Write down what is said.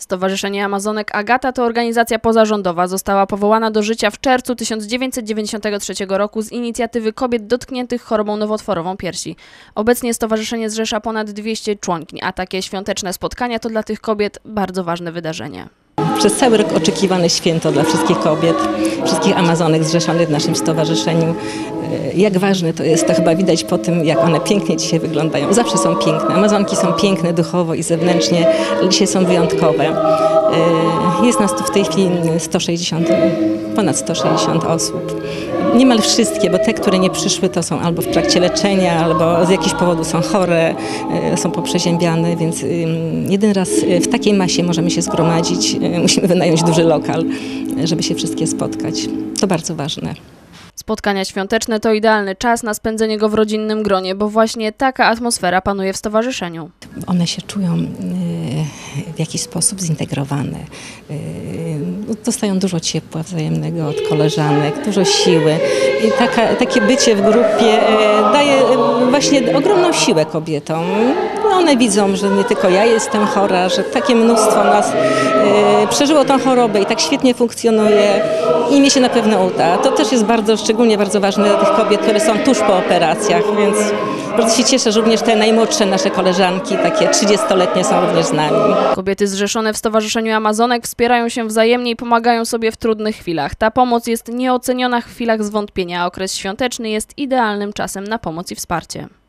Stowarzyszenie Amazonek Agata to organizacja pozarządowa. Została powołana do życia w czerwcu 1993 roku z inicjatywy kobiet dotkniętych chorobą nowotworową piersi. Obecnie stowarzyszenie zrzesza ponad 200 członkiń, a takie świąteczne spotkania to dla tych kobiet bardzo ważne wydarzenie. Przez cały rok oczekiwane święto dla wszystkich kobiet, wszystkich Amazonek zrzeszonych w naszym stowarzyszeniu. E, Jak ważne to jest, to chyba widać po tym, jak one pięknie dzisiaj wyglądają. Zawsze są piękne. Amazonki są piękne duchowo i zewnętrznie, ale dzisiaj są wyjątkowe. E, Jest nas tu w tej chwili 160, ponad 160 osób. Niemal wszystkie, bo te, które nie przyszły, to są albo w trakcie leczenia, albo z jakichś powodów są chore, e, są poprzeziębiane, więc jeden raz w takiej masie możemy się zgromadzić. Musimy wynająć duży lokal, żeby się wszystkie spotkać. To bardzo ważne. Spotkania świąteczne to idealny czas na spędzenie go w rodzinnym gronie, bo właśnie taka atmosfera panuje w stowarzyszeniu. One się czują y, w jakiś sposób zintegrowane. Y, Dostają dużo ciepła wzajemnego od koleżanek, dużo siły. I taka, takie bycie w grupie y, daje właśnie ogromną siłę kobietom. No one widzą, że nie tylko ja jestem chora, że takie mnóstwo nas y, przeżyło tą chorobę i tak świetnie funkcjonuje i mi się na pewno uda. To też jest bardzo, szczególnie bardzo ważne dla tych kobiet, które są tuż po operacjach, więc bardzo się cieszę, że również te najmłodsze nasze koleżanki, takie 30-letnie są również z nami. Kobiety zrzeszone w Stowarzyszeniu Amazonek wspierają się wzajemnie i pomagają sobie w trudnych chwilach. Ta pomoc jest nieoceniona w chwilach zwątpienia, okres świąteczny jest idealnym czasem na pomoc i wsparcie.